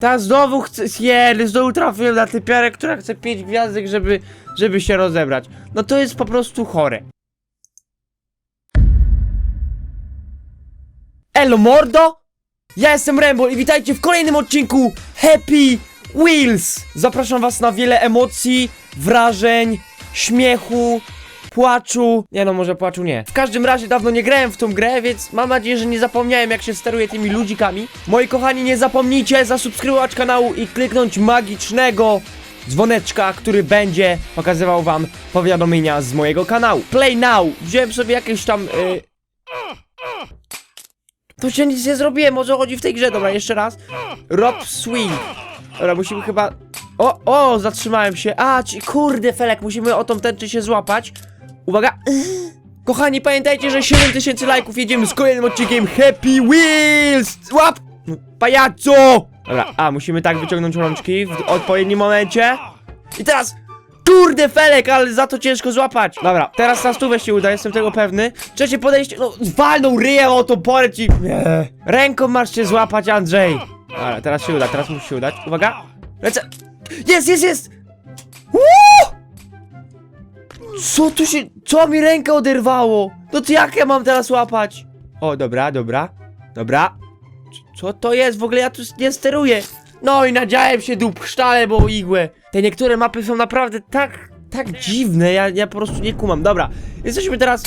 Ta znowu chce, jedy, znowu trafiłem na typiarę, która chce 5 gwiazdek, żeby, żeby się rozebrać. No to jest po prostu chore. Elo mordo! Ja jestem Rambo i witajcie w kolejnym odcinku Happy Wheels! Zapraszam was na wiele emocji, wrażeń, śmiechu, płaczu. Nie no, może płaczu nie. W każdym razie dawno nie grałem w tą grę, więc mam nadzieję, że nie zapomniałem jak się steruje tymi ludzikami. Moi kochani, nie zapomnijcie zasubskrybować kanału i kliknąć magicznego dzwoneczka, który będzie pokazywał wam powiadomienia z mojego kanału. Play now! Wziąłem sobie jakieś tam... y, To się nic nie zrobiłem, co chodzi w tej grze? Dobra, jeszcze raz. Rob swing. Dobra, musimy chyba... O, o, zatrzymałem się. A, ci, kurde, Felek, musimy o tą tęczę się złapać. Uwaga. Kochani, pamiętajcie, że 7000 lajków jedziemy z kolejnym odcinkiem Happy Wheels! Łap! Pajaco! Dobra, a, musimy tak wyciągnąć rączki w odpowiednim momencie. I teraz... Kurde, Felek, ale za to ciężko złapać. Dobra, teraz na stówę się uda, jestem tego pewny. Trzecie podejście, no, walnął ryjem o to porę ci. Ręką masz się złapać, Andrzej. Dobra, teraz się uda, teraz musi się udać. Uwaga. Lecę. Jest, jest, jest! Uuu! Co tu się... Co mi rękę oderwało? No to jak ja mam teraz łapać? O, dobra, dobra. Dobra. Co to jest? W ogóle ja tu nie steruję. No i nadziałem się dup chrztale, bo igłę. Te niektóre mapy są naprawdę tak... Tak dziwne, ja, ja po prostu nie kumam. Dobra, jesteśmy teraz...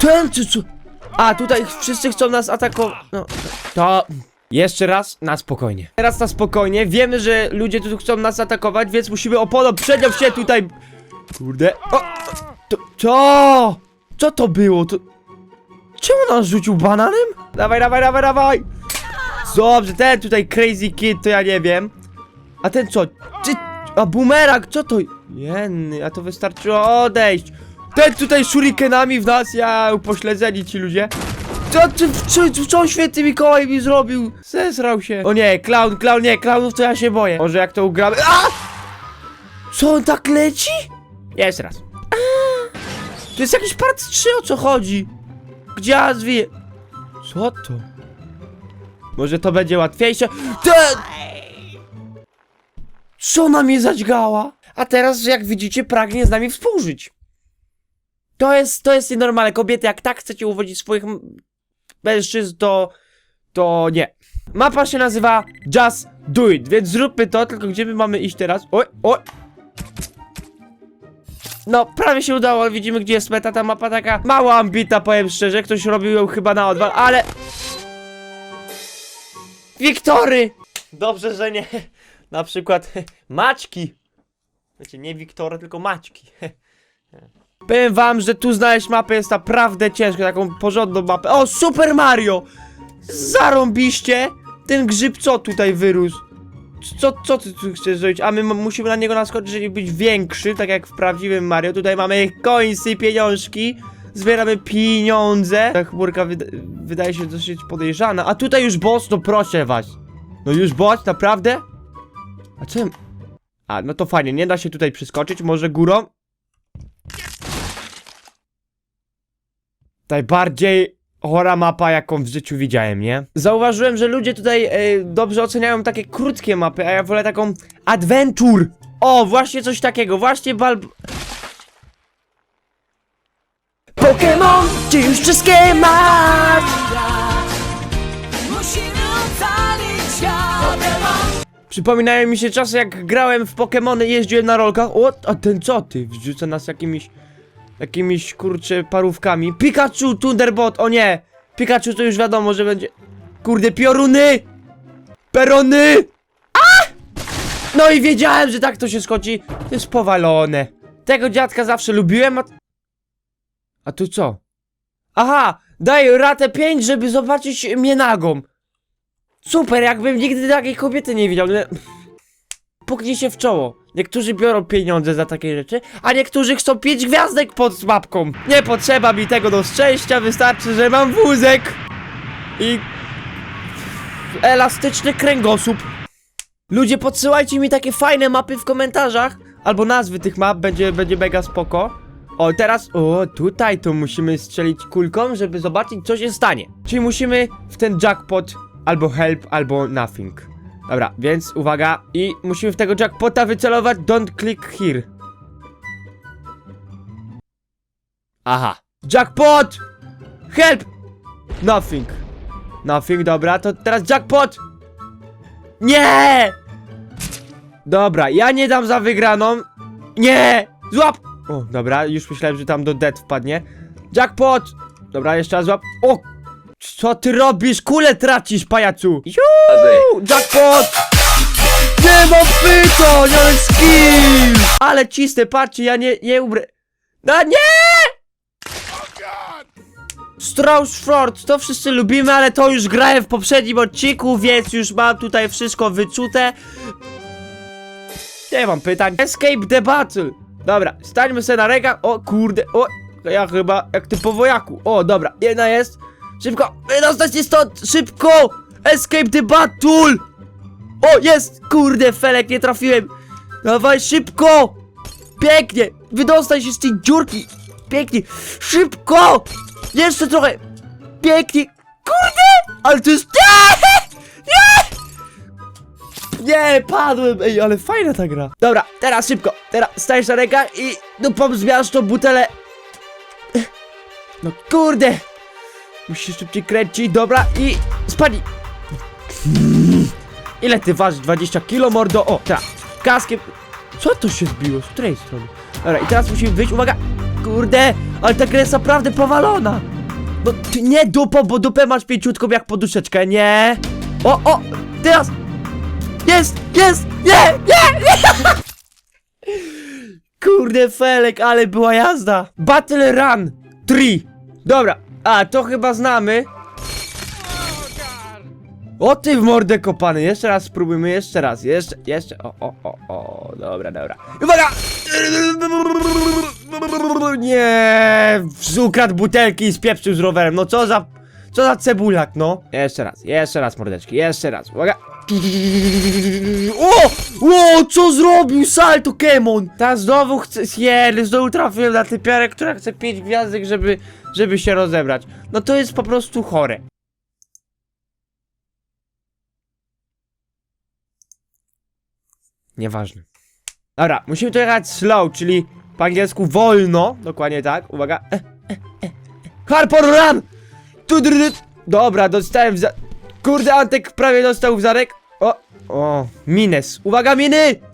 Ten, co, co? A, tutaj wszyscy chcą nas atakować. No, to... Jeszcze raz na spokojnie. Teraz na spokojnie. Wiemy, że ludzie tu chcą nas atakować, więc musimy opolo przedział się tutaj. Kurde. O! To. Co? Co to było? To. Czemu nas rzucił bananem? Dawaj, dawaj, dawaj, dawaj! Dobrze, ten tutaj crazy kid to ja nie wiem. A ten co? Ty. A bumerang, co to? Jenny, a to wystarczyło odejść. Ten tutaj shurikenami w nas, ja upośledzeni ci ludzie. Co, ty, co, co święty Mikołaj mi zrobił? Zesrał się. O nie, clown, clown, nie, clownów to ja się boję. Może jak to ugramy. A! Co on tak leci? Jeszcze raz. To jest jakiś part 3, o co chodzi? Gdzie zwiję? Co to? Może to będzie łatwiejsze? Ten! Co na mnie zadźgała? A teraz, jak widzicie, pragnie z nami współżyć. To jest, to jest nienormalne. Kobiety, jak tak chcecie uwodzić swoich mężczyzn, to... to nie. Mapa się nazywa Just Do It, więc zróbmy to, tylko gdzie my mamy iść teraz? Oj, oj! No, prawie się udało, ale widzimy gdzie jest meta, ta mapa taka mało ambita, powiem szczerze, ktoś robił ją chyba na odwal, ale... Wiktory! Dobrze, że nie, na przykład Maćki. Wiecie, nie Wiktory, tylko Maćki. Powiem wam, że tu znaleźć mapę jest naprawdę ciężko, taką porządną mapę. O, Super Mario! Zarąbiście! Ten grzyb co tutaj wyrósł? Co, co ty tu chcesz zrobić? A my musimy na niego naskoczyć, żeby być większy, tak jak w prawdziwym Mario. Tutaj mamy końsy, pieniążki. Zbieramy pieniądze. Ta chmurka wyda wydaje się dosyć podejrzana. A tutaj już boss, no proszę was. No już boss, naprawdę? A czym? A, no to fajnie, nie da się tutaj przeskoczyć, może górą? Najbardziej chora mapa, jaką w życiu widziałem, nie? Zauważyłem, że ludzie tutaj e, dobrze oceniają takie krótkie mapy, a ja wolę taką adventure. O, właśnie coś takiego, właśnie bal... Pokémon, czy już wszystkie masz? Musimy ocalić świat Przypominają mi się czasy, jak grałem w Pokémony i jeździłem na rolkach. O, a ten co ty? Wrzuca nas jakimiś... Jakimiś, kurcze, parówkami. Pikachu, Thunderbot, o nie! Pikachu to już wiadomo, że będzie... Kurde, pioruny! Perony! A! No i wiedziałem, że tak to się skończy. To jest powalone. Tego dziadka zawsze lubiłem, a... A tu co? Aha! Daj ratę 5, żeby zobaczyć mnie nagą. Super, jakbym nigdy takiej kobiety nie widział. Puknij się w czoło. Niektórzy biorą pieniądze za takie rzeczy, a niektórzy chcą pięć gwiazdek pod mapką. Nie potrzeba mi tego do szczęścia, wystarczy, że mam wózek i elastyczny kręgosłup. Ludzie, podsyłajcie mi takie fajne mapy w komentarzach, albo nazwy tych map, będzie, będzie mega spoko. O, teraz, o, tutaj to musimy strzelić kulką, żeby zobaczyć, co się stanie. Czyli musimy w ten jackpot albo help, albo nothing. Dobra, więc uwaga. I musimy w tego jackpota wycelować. Don't click here. Aha. Jackpot! Help! Nothing. Nothing, dobra, to teraz jackpot! Nie! Dobra, ja nie dam za wygraną. Nie! Złap! O, dobra, już myślałem, że tam do dead wpadnie. Jackpot! Dobra, jeszcze raz złap. O! Co ty robisz? Kule tracisz, pajacu! Juu! Jackpot! Nie mam pytań, ale skill! Ale cisnę, patrzcie, ja nie, nie umrę. No nie! Strauss Ford, to wszyscy lubimy, ale to już grałem w poprzednim odcinku, więc już mam tutaj wszystko wyczute. Nie mam pytań. Escape the battle. Dobra, stańmy sobie na rękach. O kurde, o, ja chyba jak ty po wojaku. O, dobra, jedna jest. Szybko, wydostać się stąd, szybko! Escape the battle! O, jest! Kurde, Felek, nie trafiłem. Dawaj, szybko! Pięknie! Wydostać się z tej dziurki! Pięknie! Szybko! Jeszcze trochę! Pięknie! Kurde! Ale to jest... Nie! Nie! Nie, padłem! Ej, ale fajna ta gra. Dobra, teraz szybko. Teraz stajesz na rękach i dupą zmiasz tą butelę. No kurde! Musisz szybciej kręcić, dobra i spadnij. Ile ty ważysz? 20 kilo, mordo? O, teraz, kaskiem. Co to się zbiło? Z której strony? Dobra, i teraz musimy wyjść, uwaga! Kurde, ale ta gra jest naprawdę powalona! No, ty nie dupo, bo dupę masz pięciutką jak poduszeczkę, nie? O, o, teraz! Jest, jest, nie, nie, nie! Kurde, Felek, ale była jazda! Battle Run 3 Dobra, a, to chyba znamy. O ty w mordę kopany, jeszcze raz spróbujmy, jeszcze raz, jeszcze, jeszcze, o, o, o, o, dobra, dobra. Uwaga! Nie, ukradł butelki i spieprzył z rowerem, no co za, co za cebulak, no. Jeszcze raz, jeszcze raz, mordeczki, jeszcze raz, uwaga. O! O! Co zrobił salto Kemon? Ta znowu chce... Jeden, znowu trafiłem na typiarę, która chce 5 gwiazdek, żeby... żeby się rozebrać. No to jest po prostu chore. Nieważne. Dobra, musimy to jechać slow, czyli po angielsku wolno. Dokładnie tak. Uwaga. E, e, e, e. Harpor run! Dobra, dostałem za... Kurde, Antek prawie dostał w zarek. O, o, mines. Uwaga, miny!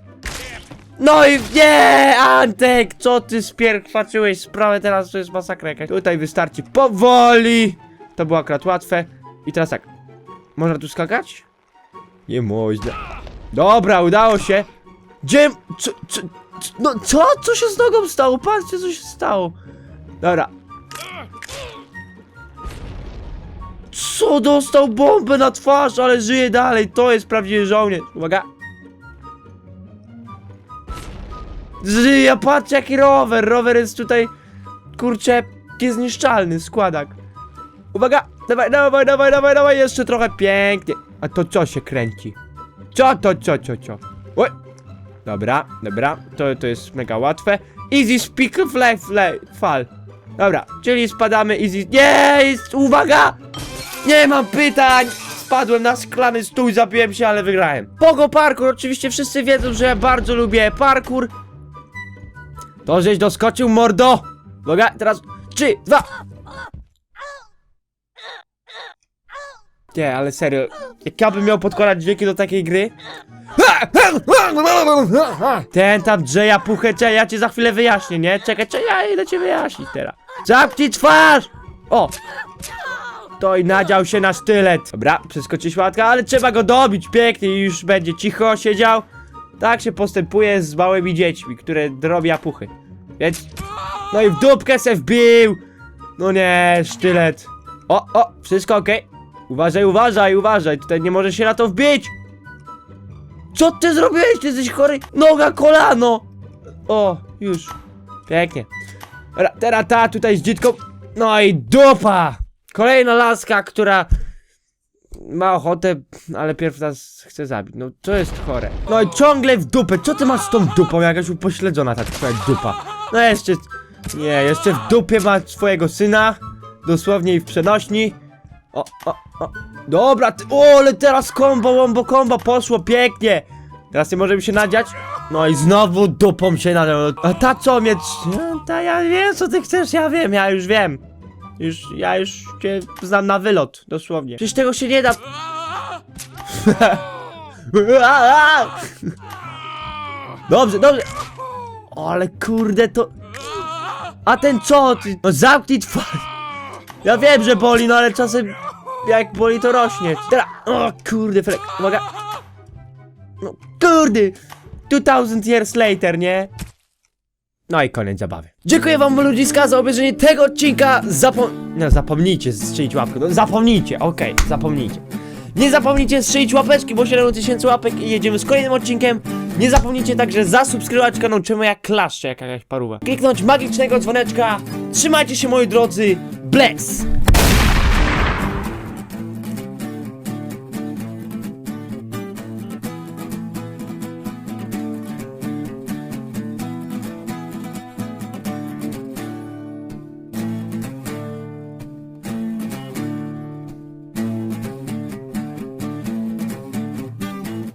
No i nie, Antek, co ty spierkwaczyłeś sprawę, teraz to jest masakra jakaś. Tutaj wystarczy powoli. To było akurat łatwe. I teraz tak. Można tu skakać? Nie można. Dobra, udało się. Gdzie... Co, co, no co? Co się z nogą stało? Patrzcie, co się stało. Dobra. Co? Dostał bombę na twarz, ale żyje dalej. To jest prawdziwy żołnierz. Uwaga. Żyje, patrz jaki rower. Rower jest tutaj, kurczę, niezniszczalny składak. Uwaga, dawaj, dawaj, dawaj, dawaj, dawaj, jeszcze trochę pięknie. A to co się kręci? Co to, co, co, co? Oj. Dobra, dobra, to, to jest mega łatwe. Easy speak fly, fly, fall. Dobra, czyli spadamy easy. Nie, jest, uwaga! Nie mam pytań! Spadłem na szklany stół, zabiłem się, ale wygrałem. Pogo parkour, oczywiście wszyscy wiedzą, że ja bardzo lubię parkour. To żeś doskoczył, mordo! Uwaga, teraz trzy, dwa. Nie, ale serio, jak ja bym miał podkładać dźwięki do takiej gry? Ten tam drzeja puchecie, ja ci za chwilę wyjaśnię, nie? Czekaj, czekaj, ja idę cię wyjaśnić teraz. Zamknij twarz! O! To i nadział się na sztylet. Dobra, przeskoczyć łatka, ale trzeba go dobić pięknie już będzie cicho siedział. Tak się postępuje z małymi dziećmi, które drobia puchy. Więc... No i w dupkę se wbił! No nie, sztylet. O, o, wszystko okej. Uważaj, uważaj, uważaj, tutaj nie możesz się na to wbić! Co ty zrobiłeś? Ty jesteś chory? Noga, kolano! O, już. Pięknie. Teraz ta tutaj z dzitką. No i dupa! Kolejna laska, która ma ochotę, ale pierw nas chce zabić. No to jest chore. No i ciągle w dupę. Co ty masz z tą dupą? Jakaś upośledzona ta twoja dupa. No jeszcze. Nie, jeszcze w dupie ma swojego syna. Dosłownie i w przenośni. O, o, o. Dobra, ty, o, ale teraz kombo, wombo, kombo, poszło pięknie. Teraz nie możemy się nadziać. No i znowu dupą się nadział. A ta co mnie... trz- Ta ja wiem, co ty chcesz, ja wiem, ja już wiem. Już, ja już cię znam na wylot, dosłownie. Przecież tego się nie da... Dobrze, dobrze. Ale kurde, to... A ten co? Ty? No zamknij twarz. Ja wiem, że boli, no ale czasem jak boli to rośnie. Teraz, o kurde, Felek, uwaga. No kurde, 2000 years later, nie? No i koniec zabawy. Dziękuję wam ludziska za obejrzenie tego odcinka. Zapom... No zapomnijcie strzelić łapkę, no zapomnijcie, okej, zapomnijcie. Nie zapomnijcie strzelić łapeczki, bo 7000 łapek i jedziemy z kolejnym odcinkiem. Nie zapomnijcie także zasubskrybować kanał, czemu jak klaszcze, jak jakaś paruwa. Kliknąć magicznego dzwoneczka. Trzymajcie się moi drodzy. Bless!